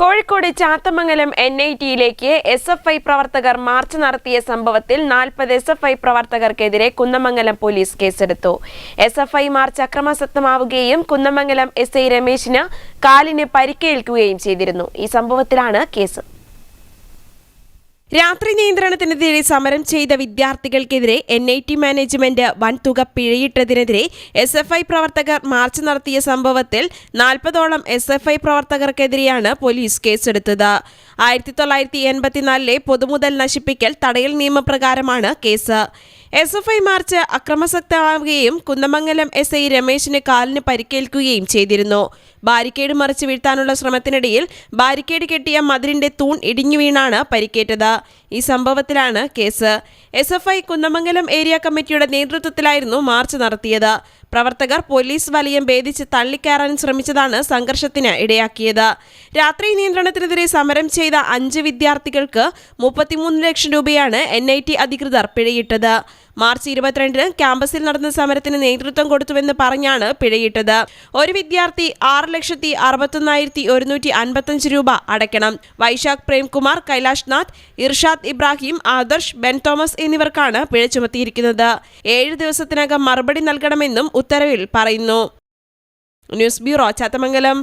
Kozhikode Chathamangalam N I ടിയിലേക്ക് S F I പ്രവർത്തകർ march നടത്തിയ സംഭവത്തിൽ നാൽപ്പത് എസ് എഫ് ഐ പ്രവർത്തകർക്കെതിരെ കുന്നമംഗലം പോലീസ് കേസെടുത്തു. എസ് എഫ് ഐ മാർച്ച് അക്രമാസക്തമാവുകയും കുന്നമംഗലം എസ് ഐ രമേശിന് കാലിന് പരിക്കേൽക്കുകയും ചെയ്തിരുന്നു. ഈ സംഭവത്തിലാണ് കേസ്. രാത്രി നിയന്ത്രണത്തിനെതിരെ സമരം ചെയ്ത വിദ്യാർത്ഥികൾക്കെതിരെ എൻ ഐ ടി മാനേജ്മെന്റ് വൻതുക പിഴയിട്ടതിനെതിരെ എസ് എഫ് ഐ പ്രവർത്തകർ മാർച്ച് നടത്തിയ സംഭവത്തിൽ നാൽപ്പതോളം എസ് എഫ് ഐ പ്രവർത്തകർക്കെതിരെയാണ് പോലീസ് കേസെടുത്തത്. ആയിരത്തി തൊള്ളായിരത്തി എൺപത്തിനാലിലെ പൊതുമുതൽ നശിപ്പിക്കൽ തടയൽ നിയമപ്രകാരമാണ് case. S F I march അക്രമസക്തമാവുകയും Kunnamangalam S I രമേശിന് കാലിന് പരിക്കേൽക്കുകയും ചെയ്തിരുന്നു. ബാരിക്കേഡ് മറിച്ച് വീഴ്ത്താനുള്ള ശ്രമത്തിനിടയിൽ ബാരിക്കേഡ് കെട്ടിയ മതിലിന്റെ തൂൺ ഇടിഞ്ഞു വീണാണ് പരിക്കേറ്റത്. ഈ സംഭവത്തിലാണ് case. S F I Kunnamangalam area കമ്മിറ്റിയുടെ നേതൃത്വത്തിലായിരുന്നു മാർച്ച് നടത്തിയത്. പ്രവർത്തകർ പോലീസ് വലയം ഭേദിച്ച് തള്ളിക്കയറാൻ ശ്രമിച്ചതാണ് സംഘർഷത്തിന് ഇടയാക്കിയത്. രാത്രി നിയന്ത്രണത്തിനെതിരെ സമരം ചെയ്ത അഞ്ച് വിദ്യാർത്ഥികൾക്ക് മുപ്പത്തിമൂന്ന് ലക്ഷം രൂപയാണ് എൻ അധികൃതർ പിഴയിട്ടത്. മാർച്ച് ഇരുപത്തിരണ്ടിന് ക്യാമ്പസിൽ നടന്ന സമരത്തിന് നേതൃത്വം കൊടുത്തുവെന്ന് പറഞ്ഞാണ് പിഴയിട്ടത്. ഒരു വിദ്യാർത്ഥി ആറ് ലക്ഷത്തി അറുപത്തൊന്നായിരത്തി ഒരുന്നൂറ്റി അൻപത്തഞ്ച് രൂപ അടയ്ക്കണം. വൈശാഖ് പ്രേംകുമാർ കൈലാഷ് നാഥ് ഇർഷാദ് ഇബ്രാഹിം ആദർശ് ബെൻ തോമസ് എന്നിവർക്കാണ് പിഴ ചുമത്തിയിരിക്കുന്നത്. ഏഴ് ദിവസത്തിനകം മറുപടി നൽകണമെന്നും ഉത്തരവിൽ പറയുന്നു. News bureau Chathamangalam.